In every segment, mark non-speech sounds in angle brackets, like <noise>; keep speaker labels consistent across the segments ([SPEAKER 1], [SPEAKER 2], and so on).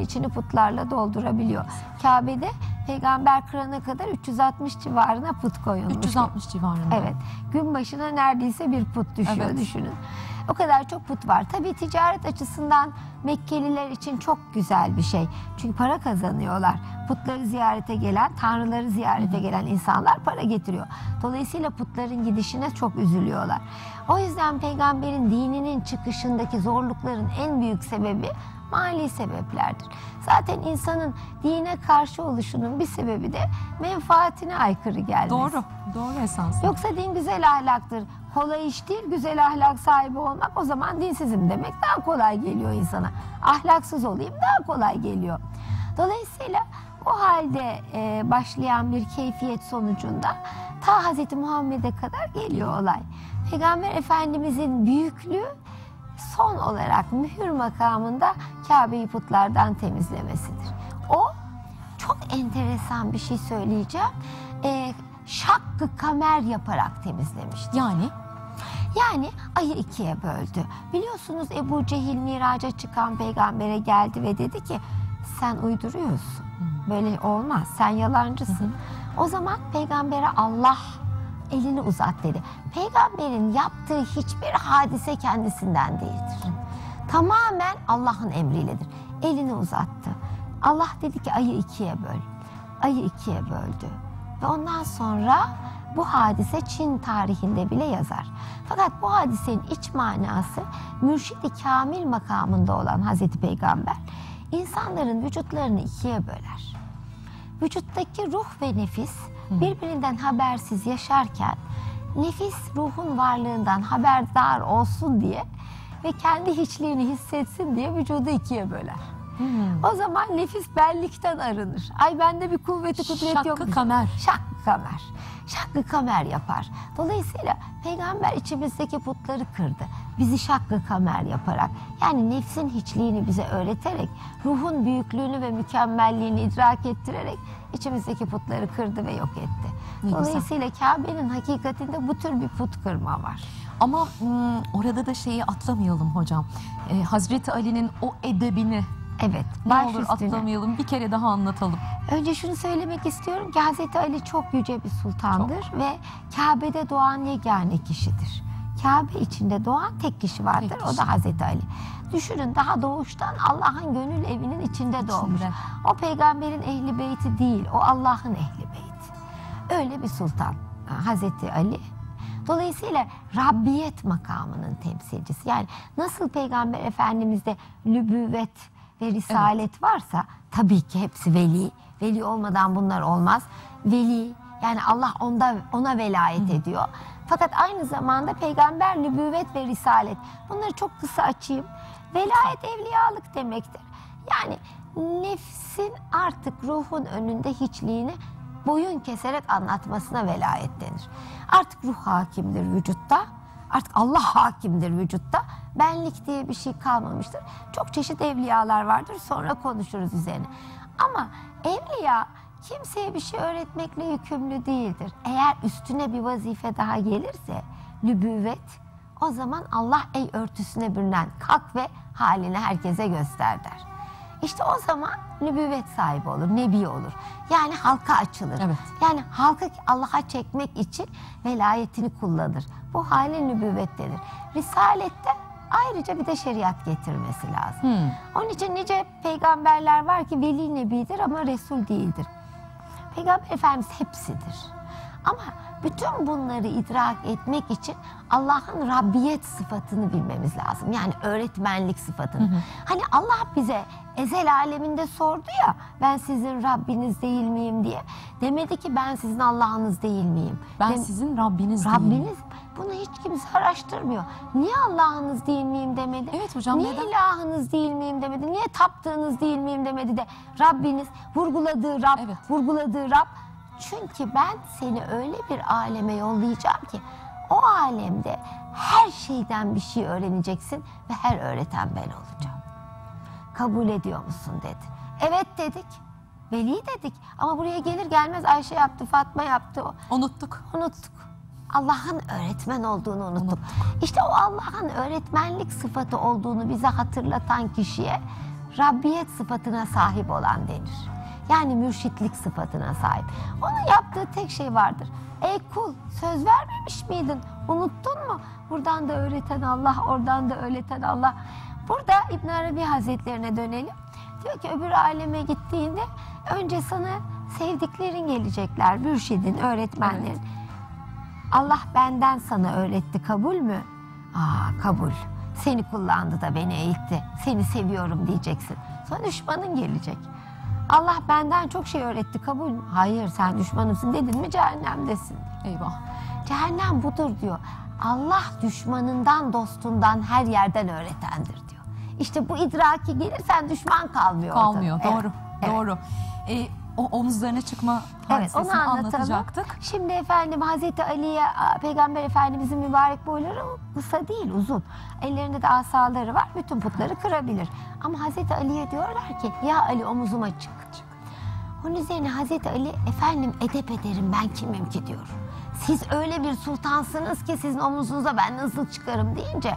[SPEAKER 1] içini putlarla doldurabiliyor. Kabe'de peygamber kırana kadar 360 civarına put koyulmuş.
[SPEAKER 2] 360 civarında.
[SPEAKER 1] Evet. Gün başına neredeyse bir put düşüyor
[SPEAKER 2] Evet.
[SPEAKER 1] düşünün. O kadar çok put var. Tabii ticaret açısından Mekkeliler için çok güzel bir şey. Çünkü para kazanıyorlar. Putları ziyarete gelen, tanrıları ziyarete gelen insanlar para getiriyor. Dolayısıyla putların gidişine çok üzülüyorlar. O yüzden peygamberin dininin çıkışındaki zorlukların en büyük sebebi mali sebeplerdir. Zaten insanın dine karşı oluşunun bir sebebi de menfaatine aykırı gelmesi.
[SPEAKER 2] Doğru. Doğru esas.
[SPEAKER 1] Yoksa din güzel ahlaktır. Kolay iş değil, güzel ahlak sahibi olmak o zaman dinsizim demek daha kolay geliyor insana. Ahlaksız olayım daha kolay geliyor. Dolayısıyla o halde e, başlayan bir keyfiyet sonucunda ta Hz. Muhammed'e kadar geliyor olay. Peygamber Efendimizin büyüklüğü son olarak mühür makamında Kabe'yi putlardan temizlemesidir. O çok enteresan bir şey söyleyeceğim. Ee, şakkı kamer yaparak temizlemişti.
[SPEAKER 2] Yani
[SPEAKER 1] Yani ayı ikiye böldü. Biliyorsunuz Ebu Cehil miraca çıkan peygambere geldi ve dedi ki sen uyduruyorsun. Böyle olmaz. Sen yalancısın. O zaman peygambere Allah elini uzat dedi. Peygamberin yaptığı hiçbir hadise kendisinden değildir. Tamamen Allah'ın emriyledir. Elini uzattı. Allah dedi ki ayı ikiye böl. Ayı ikiye böldü. Ve ondan sonra bu hadise Çin tarihinde bile yazar. Fakat bu hadisenin iç manası mürşidi kamil makamında olan Hazreti Peygamber insanların vücutlarını ikiye böler. Vücuttaki ruh ve nefis birbirinden habersiz yaşarken nefis ruhun varlığından haberdar olsun diye ve kendi hiçliğini hissetsin diye vücudu ikiye böler. O zaman nefis benlikten arınır. Ay bende bir kuvveti kudret yok.
[SPEAKER 2] Şakkı kamer.
[SPEAKER 1] Şakkı kamer. Şakkı kamer yapar. Dolayısıyla peygamber içimizdeki putları kırdı. Bizi şakkı kamer yaparak yani nefsin hiçliğini bize öğreterek ruhun büyüklüğünü ve mükemmelliğini idrak ettirerek içimizdeki putları kırdı ve yok etti.
[SPEAKER 2] Ne.
[SPEAKER 1] Dolayısıyla Kabe'nin hakikatinde bu tür bir put kırma var.
[SPEAKER 2] ama hmm, orada da şeyi atlamayalım hocam. Ee, Hazreti Ali'nin o edebini
[SPEAKER 1] Evet.
[SPEAKER 2] ne
[SPEAKER 1] baş
[SPEAKER 2] olur
[SPEAKER 1] üstüne.
[SPEAKER 2] atlamayalım. Bir kere daha anlatalım.
[SPEAKER 1] Önce şunu söylemek istiyorum ki Hazreti Ali çok yüce bir sultandır ve Kabe'de doğan yegane kişidir. Kabe içinde doğan tek kişi vardır.
[SPEAKER 2] Tek
[SPEAKER 1] O da Hazreti Ali. Düşünün daha doğuştan Allah'ın gönül evinin içinde doğmuş. O peygamberin ehli beyti değil, o Allah'ın ehli beyti. Öyle bir sultan Hazreti Ali. Dolayısıyla Rabbiyet makamının temsilcisi. Yani nasıl Peygamber Efendimiz'de lübüvvet ve risalet varsa tabii ki hepsi veli. Veli olmadan bunlar olmaz. Veli yani Allah onda ona velayet ediyor. Fakat aynı zamanda peygamber nübüvvet ve risalet. Bunları çok kısa açayım. Velayet evliyalık demektir. Yani nefsin artık ruhun önünde hiçliğini boyun keserek anlatmasına velayet denir. Artık ruh hakimdir vücutta. Artık Allah hakimdir vücutta. Benlik diye bir şey kalmamıştır. Çok çeşit evliyalar vardır. Sonra konuşuruz üzerine. Ama evliya kimseye bir şey öğretmekle yükümlü değildir. Eğer üstüne bir vazife daha gelirse nübüvvet o zaman Allah ey örtüsüne bürünen kalk ve halini herkese göster der. İşte o zaman nübüvvet sahibi olur, nebi olur. Yani halka açılır.
[SPEAKER 2] Evet.
[SPEAKER 1] Yani halkı Allah'a çekmek için velayetini kullanır. Bu hale nübüvvet denir. Risalette ayrıca bir de şeriat getirmesi lazım.
[SPEAKER 2] Hmm.
[SPEAKER 1] Onun için nice peygamberler var ki veli nebidir ama resul değildir. Peygamber Efendimiz hepsidir. Ama bütün bunları idrak etmek için Allah'ın Rabbiyet sıfatını bilmemiz lazım. Yani öğretmenlik sıfatını. Hani Allah bize ezel aleminde sordu ya ben sizin Rabbiniz değil miyim diye. Demedi ki ben sizin Allah'ınız değil miyim?
[SPEAKER 2] Ben
[SPEAKER 1] Dem-
[SPEAKER 2] sizin Rabbiniz değilim.
[SPEAKER 1] Rabbiniz bunu hiç kimse araştırmıyor. Niye Allah'ınız değil miyim demedi?
[SPEAKER 2] Evet hocam,
[SPEAKER 1] Niye
[SPEAKER 2] neden?
[SPEAKER 1] ilahınız değil miyim demedi? Niye taptığınız değil miyim demedi de Rabbiniz vurguladığı Rab,
[SPEAKER 2] Evet.
[SPEAKER 1] vurguladığı Rab. Çünkü ben seni öyle bir aleme yollayacağım ki o alemde her şeyden bir şey öğreneceksin ve her öğreten ben olacağım. Kabul ediyor musun dedi. Evet dedik. Veli dedik. Ama buraya gelir gelmez Ayşe yaptı, Fatma yaptı.
[SPEAKER 2] Unuttuk.
[SPEAKER 1] unuttuk. Allah'ın öğretmen olduğunu unuttuk. İşte o Allah'ın öğretmenlik sıfatı olduğunu bize hatırlatan kişiye Rabbiyet sıfatına sahip olan denir. Yani mürşitlik sıfatına sahip. Onun yaptığı tek şey vardır. Ey kul söz vermemiş miydin? Unuttun mu? Buradan da öğreten Allah, oradan da öğreten Allah. Burada İbn Arabi Hazretlerine dönelim. Diyor ki öbür aleme gittiğinde önce sana sevdiklerin gelecekler. Mürşidin, öğretmenlerin. Allah benden sana öğretti kabul mü? Aa kabul. Seni kullandı da beni eğitti. Seni seviyorum diyeceksin. Sonra düşmanın gelecek. Allah benden çok şey öğretti kabul? Hayır sen düşmanımsın dedin mi cehennemdesin.
[SPEAKER 2] Eyvah.
[SPEAKER 1] Cehennem budur diyor. Allah düşmanından dostundan her yerden öğretendir diyor. İşte bu idraki gelirsen düşman kalmıyor.
[SPEAKER 2] Kalmıyor.
[SPEAKER 1] Evet,
[SPEAKER 2] Doğru.
[SPEAKER 1] evet.
[SPEAKER 2] Doğru. E, o omuzlarına çıkma
[SPEAKER 1] Evet onu
[SPEAKER 2] hadisesini anlatacaktık.
[SPEAKER 1] Şimdi efendim Hazreti Ali'ye Peygamber Efendimizin mübarek boyları kısa değil uzun. Ellerinde de asaları var. Bütün putları kırabilir. Ama Hazreti Ali'ye diyorlar ki ya Ali omuzuma çık. Onun üzerine Hazreti Ali efendim edep ederim ben kimim ki diyor. Siz öyle bir sultansınız ki sizin omuzunuza ben nasıl çıkarım deyince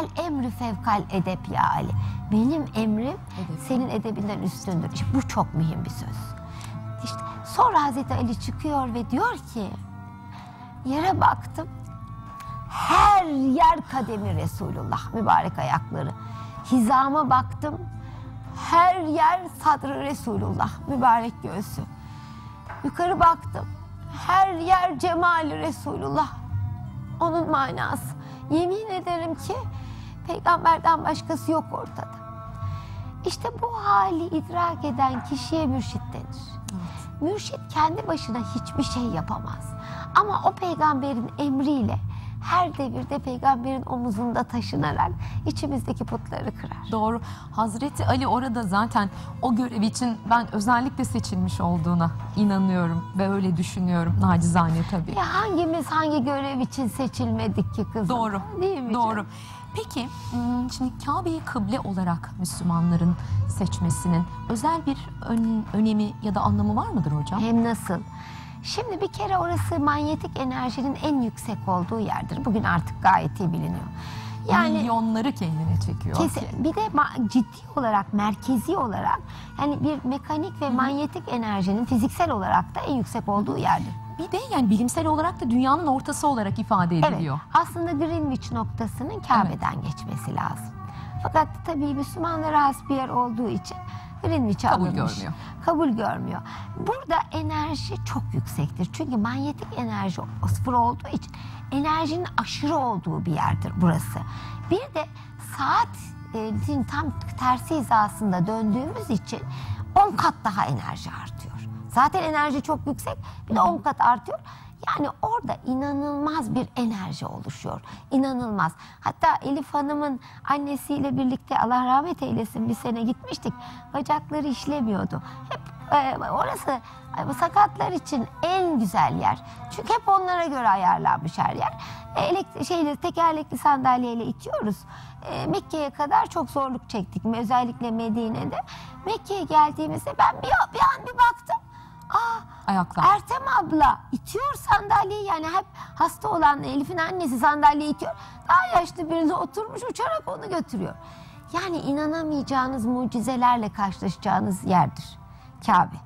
[SPEAKER 1] el emri fevkal edep ya Ali. Benim emrim
[SPEAKER 2] Edep.
[SPEAKER 1] senin edebinden üstündür. İşte bu çok mühim bir söz. Sonra Hazreti Ali çıkıyor ve diyor ki yere baktım her yer kademi Resulullah mübarek ayakları. Hizama baktım her yer sadrı Resulullah mübarek göğsü. Yukarı baktım her yer cemali Resulullah. Onun manası. Yemin ederim ki peygamberden başkası yok ortada. İşte bu hali idrak eden kişiye mürşit denir. Mürşit kendi başına hiçbir şey yapamaz. Ama o peygamberin emriyle her devirde peygamberin omuzunda taşınarak içimizdeki putları kırar.
[SPEAKER 2] Doğru. Hazreti Ali orada zaten o görev için ben özellikle seçilmiş olduğuna inanıyorum ve öyle düşünüyorum nacizane tabii.
[SPEAKER 1] Ya hangimiz hangi görev için seçilmedik ki kızım?
[SPEAKER 2] Doğru.
[SPEAKER 1] Değil mi?
[SPEAKER 2] Doğru.
[SPEAKER 1] canım?
[SPEAKER 2] Peki hmm, şimdi Kabe'yi kıble olarak Müslümanların seçmesinin özel bir ön- önemi ya da anlamı var mıdır hocam?
[SPEAKER 1] Hem nasıl? Şimdi bir kere orası manyetik enerjinin en yüksek olduğu yerdir. Bugün artık gayet iyi biliniyor. Yani
[SPEAKER 2] Milyonları kendine çekiyor.
[SPEAKER 1] Kesin. Bir de ciddi olarak, merkezi olarak yani bir mekanik ve manyetik enerjinin fiziksel olarak da en yüksek olduğu yerdir.
[SPEAKER 2] Bir de yani bilimsel olarak da dünyanın ortası olarak ifade
[SPEAKER 1] Evet.
[SPEAKER 2] ediliyor.
[SPEAKER 1] Aslında Greenwich noktasının Kabe'den geçmesi lazım. Fakat tabii Müslümanlara has bir yer olduğu için Greenwich
[SPEAKER 2] Kabul
[SPEAKER 1] alınmış.
[SPEAKER 2] görmüyor.
[SPEAKER 1] Kabul görmüyor. Burada enerji çok yüksektir. Çünkü manyetik enerji sıfır olduğu için enerjinin aşırı olduğu bir yerdir burası. Bir de saatin tam tersi hizasında döndüğümüz için 10 kat daha enerji artıyor. Zaten enerji çok yüksek bir de 10 kat artıyor. Yani orada inanılmaz bir enerji oluşuyor. İnanılmaz. Hatta Elif Hanım'ın annesiyle birlikte Allah rahmet eylesin bir sene gitmiştik. Bacakları işlemiyordu. Hep e, orası e, sakatlar için en güzel yer. Çünkü hep onlara göre ayarlanmış her yer. E, elek- şeyleri tekerlekli sandalyeyle itiyoruz. E, Mekke'ye kadar çok zorluk çektik. Özellikle Medine'de. Mekke'ye geldiğimizde ben bir, bir an bir baktım. Aa,
[SPEAKER 2] Ayaklar.
[SPEAKER 1] Ertem abla itiyor sandalyeyi yani hep hasta olan Elif'in annesi sandalyeyi itiyor. Daha yaşlı birine oturmuş uçarak onu götürüyor. Yani inanamayacağınız mucizelerle karşılaşacağınız yerdir Kabe.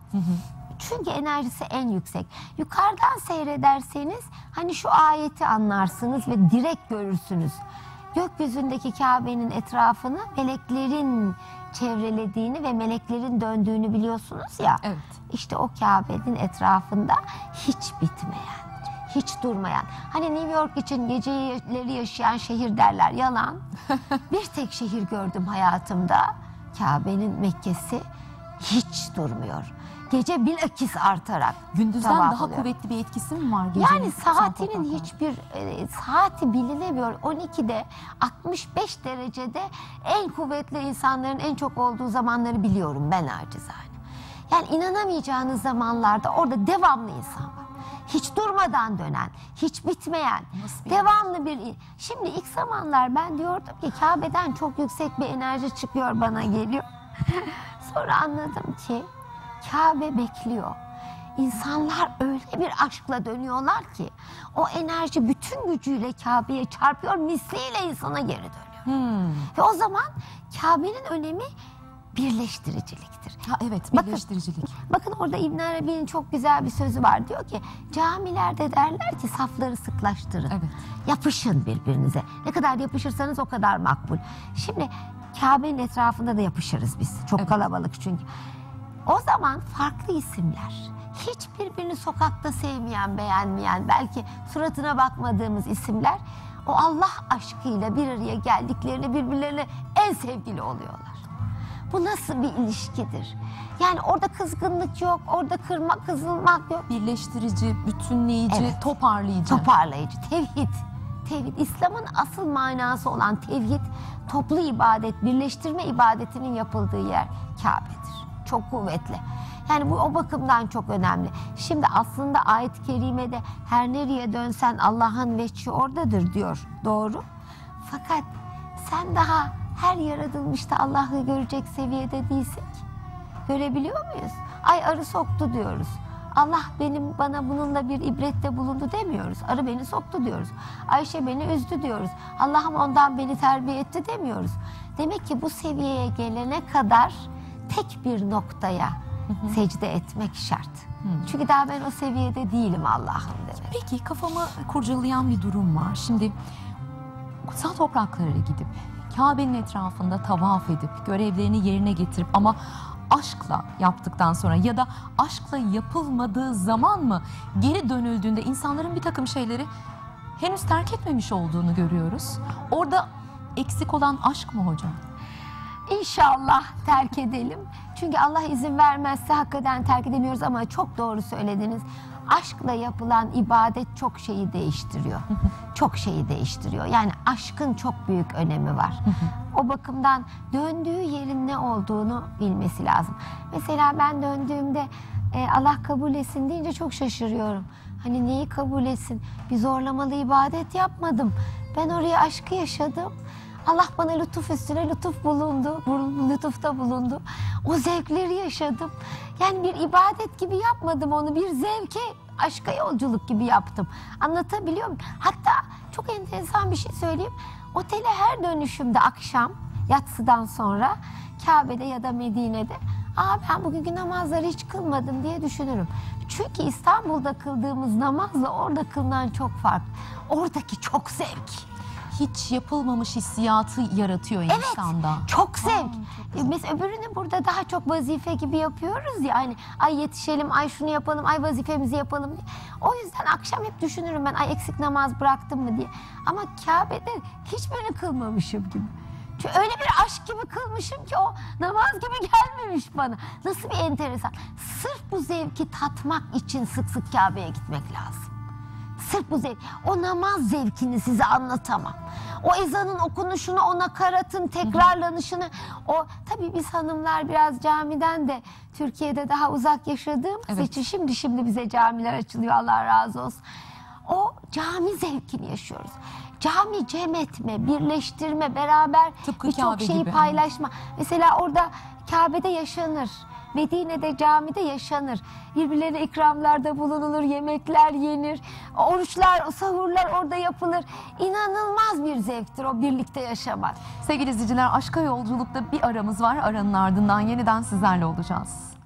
[SPEAKER 1] Çünkü enerjisi en yüksek. Yukarıdan seyrederseniz hani şu ayeti anlarsınız ve direkt görürsünüz. Gökyüzündeki Kabe'nin etrafını meleklerin çevrelediğini ve meleklerin döndüğünü biliyorsunuz ya.
[SPEAKER 2] Evet.
[SPEAKER 1] İşte o Kabe'nin etrafında hiç bitmeyen, hiç durmayan. Hani New York için geceleri yaşayan şehir derler yalan. <laughs> bir tek şehir gördüm hayatımda. Kabe'nin Mekke'si hiç durmuyor. Gece bilakis artarak.
[SPEAKER 2] Gündüzden daha
[SPEAKER 1] oluyor.
[SPEAKER 2] kuvvetli bir etkisi mi var gecenin?
[SPEAKER 1] Yani saatinin hiçbir e, saati bilinemiyor. 12'de 65 derecede en kuvvetli insanların en çok olduğu zamanları biliyorum ben acizane. Yani inanamayacağınız zamanlarda orada devamlı insan var. Hiç durmadan dönen, hiç bitmeyen,
[SPEAKER 2] Nasıl bir
[SPEAKER 1] devamlı bir... Şimdi ilk zamanlar ben diyordum ki Kabe'den çok yüksek bir enerji çıkıyor bana geliyor. <laughs> Sonra anladım ki Kabe bekliyor. İnsanlar öyle bir aşkla dönüyorlar ki o enerji bütün gücüyle Kabe'ye çarpıyor, misliyle insana geri dönüyor.
[SPEAKER 2] Hmm.
[SPEAKER 1] Ve o zaman Kabe'nin önemi
[SPEAKER 2] Ha
[SPEAKER 1] birleştiriciliktir.
[SPEAKER 2] evet
[SPEAKER 1] Bakın.
[SPEAKER 2] birleştiricilik.
[SPEAKER 1] Bakın orada İbn Arabi'nin çok güzel bir sözü var. Diyor ki camilerde derler ki safları sıklaştırın.
[SPEAKER 2] Evet.
[SPEAKER 1] Yapışın birbirinize. Ne kadar yapışırsanız o kadar makbul. Şimdi Kabe'nin etrafında da yapışırız biz. Çok
[SPEAKER 2] Evet.
[SPEAKER 1] kalabalık çünkü. O zaman farklı isimler, hiç birbirini sokakta sevmeyen, beğenmeyen, belki suratına bakmadığımız isimler o Allah aşkıyla bir araya geldiklerinde birbirlerine en sevgili oluyorlar. Bu nasıl bir ilişkidir? Yani orada kızgınlık yok, orada kırmak, kızılmak yok.
[SPEAKER 2] Birleştirici, bütünleyici,
[SPEAKER 1] Evet.
[SPEAKER 2] toparlayıcı.
[SPEAKER 1] Toparlayıcı, tevhid. Tevhid, İslam'ın asıl manası olan tevhid, toplu ibadet, birleştirme ibadetinin yapıldığı yer Kabe'dir. Çok kuvvetli. Yani bu o bakımdan çok önemli. Şimdi aslında ayet-i kerimede her nereye dönsen Allah'ın veçhi oradadır diyor. Doğru. Fakat sen daha her yaratılmışta Allah'ı görecek seviyede değilsin ki. Görebiliyor muyuz? Ay arı soktu diyoruz. Allah benim bana bununla bir ibrette bulundu demiyoruz. Arı beni soktu diyoruz. Ayşe beni üzdü diyoruz. Allah'ım ondan beni terbiye etti demiyoruz. Demek ki bu seviyeye gelene kadar tek bir noktaya secde etmek şart. Çünkü daha ben o seviyede değilim Allah'ım demek.
[SPEAKER 2] Peki kafamı kurcalayan bir durum var. Şimdi kutsal topraklara gidip Kabe'nin etrafında tavaf edip görevlerini yerine getirip ama aşkla yaptıktan sonra ya da aşkla yapılmadığı zaman mı geri dönüldüğünde insanların bir takım şeyleri henüz terk etmemiş olduğunu görüyoruz. Orada eksik olan aşk mı hocam?
[SPEAKER 1] İnşallah terk edelim. Çünkü Allah izin vermezse hakikaten terk edemiyoruz ama çok doğru söylediniz. Aşkla yapılan ibadet çok şeyi değiştiriyor. <laughs> çok şeyi değiştiriyor. Yani aşkın çok büyük önemi var. <laughs> o bakımdan döndüğü yerin ne olduğunu bilmesi lazım. Mesela ben döndüğümde e, Allah kabul etsin deyince çok şaşırıyorum. Hani neyi kabul etsin? Bir zorlamalı ibadet yapmadım. Ben oraya aşkı yaşadım. Allah bana lütuf üstüne lütuf bulundu, bu- lütufta bulundu. O zevkleri yaşadım. Yani bir ibadet gibi yapmadım onu, bir zevke, aşka yolculuk gibi yaptım. Anlatabiliyor muyum? Hatta çok enteresan bir şey söyleyeyim. Otele her dönüşümde akşam, yatsıdan sonra Kabe'de ya da Medine'de Aa ben bugünkü namazları hiç kılmadım diye düşünürüm. Çünkü İstanbul'da kıldığımız namazla orada kılınan çok farklı. Oradaki çok zevk.
[SPEAKER 2] Hiç yapılmamış hissiyatı yaratıyor insanda.
[SPEAKER 1] Çok zevk. E, Mesela öbürünü burada daha çok vazife gibi yapıyoruz ya. Hani ay yetişelim, ay şunu yapalım, ay vazifemizi yapalım diye. O yüzden akşam hep düşünürüm ben ay eksik namaz bıraktım mı diye. Ama Kabe'de hiçbirini kılmamışım gibi. Çünkü öyle bir aşk gibi kılmışım ki o namaz gibi gelmemiş bana. Nasıl bir enteresan. Sırf bu zevki tatmak için sık sık Kabe'ye gitmek lazım. Sırf bu zevk. O namaz zevkini size anlatamam. O ezanın okunuşunu, o nakaratın tekrarlanışını. O tabii biz hanımlar biraz camiden de Türkiye'de daha uzak yaşadığımız
[SPEAKER 2] Evet.
[SPEAKER 1] için şimdi şimdi bize camiler açılıyor Allah razı olsun. O cami zevkini yaşıyoruz. Cami cem etme, birleştirme, beraber birçok şeyi
[SPEAKER 2] gibi.
[SPEAKER 1] paylaşma. Mesela orada Kabe'de yaşanır. Medine'de camide yaşanır. Birbirlerine ikramlarda bulunulur, yemekler yenir. Oruçlar, sahurlar orada yapılır. İnanılmaz bir zevktir o birlikte yaşamak.
[SPEAKER 2] Sevgili izleyiciler aşka yolculukta bir aramız var. Aranın ardından yeniden sizlerle olacağız.